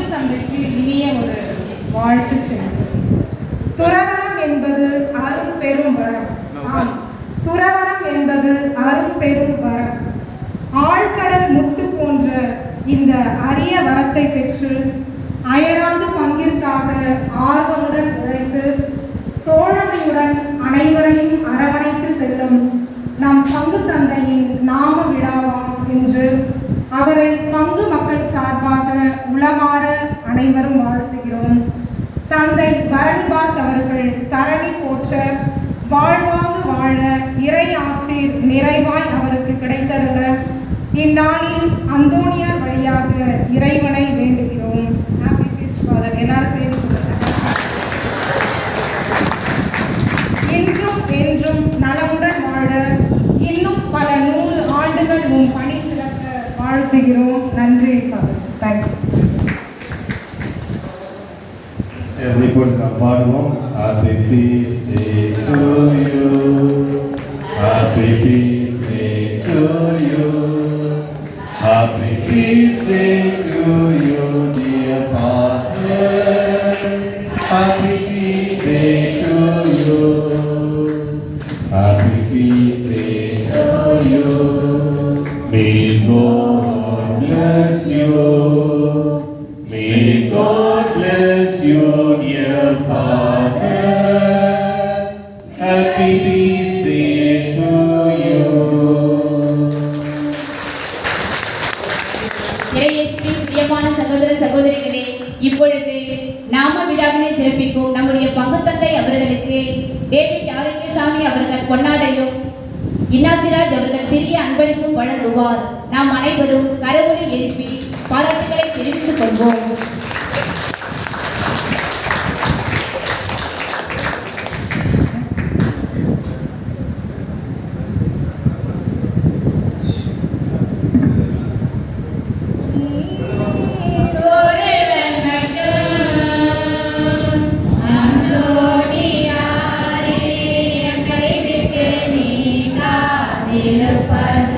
பங்கு தந்தைக்கு இனிய ஒரு வாழ்த்து செய்தி. துறவரம் என்பது அரும் பெரும் வரம். ஆம். துறவரம் என்பது அரும் பெரும் வரம். ஆழ்கடல் முத்து போன்ற இந்த அரிய வரத்தை பெற்று அயராது பங்கிற்காக ஆர்வமுடன் உழைத்து தோழமையுடன் அனைவரையும் அரவணைத்து செல்லும் நம் பங்கு தந்தையின் நாம விழாவாம் என்று அவரை பங்கு உளமாற அனைவரும் வாழ்த்துகிறோம். தந்தை பரணிபாஸ் அவர்கள் தரணி போற்ற வாழ்வாங்கு வாழ இறை ஆசிர் நிறைவாய் அவருக்கு கிடைத்தருள. இந்நாளில் அந்தோனியார் வழியாக இறைவனை வேண்டுகிறோம். ஹாப்பி ஃபீஸ்ட் ஃபாதர் எல்லாரும் சேர்ந்து சொல்லுங்க. இன்றும் என்றும் நலமுடன் வாழ இன்னும் பல நூறு ஆண்டுகள் உன் பணி சிறக்க வாழ்த்துகிறோம். நன்றி father thank you இப்பொழுது நாம் பாடுவோம் Happy feast day to you Happy feast day to you Happy feast day to you dear Father Happy feast day to you Happy feast day to you May God bless you May God bless you, இப்பொழுது நாம விழாவினை சிறப்பிக்கும் நம்முடைய பங்கு அவர்களுக்கு David Arokiasamy அவர்கள் பொன்னாடையும் இன்னாசிராஜ் அவர்கள் சிறிய அன்பளிப்பும் வழங்குவார். நாம் அனைவரும் கரவொலி எழுப்பி பாராட்டுகளை தெரிவித்துக் கொள்வோம். Bye.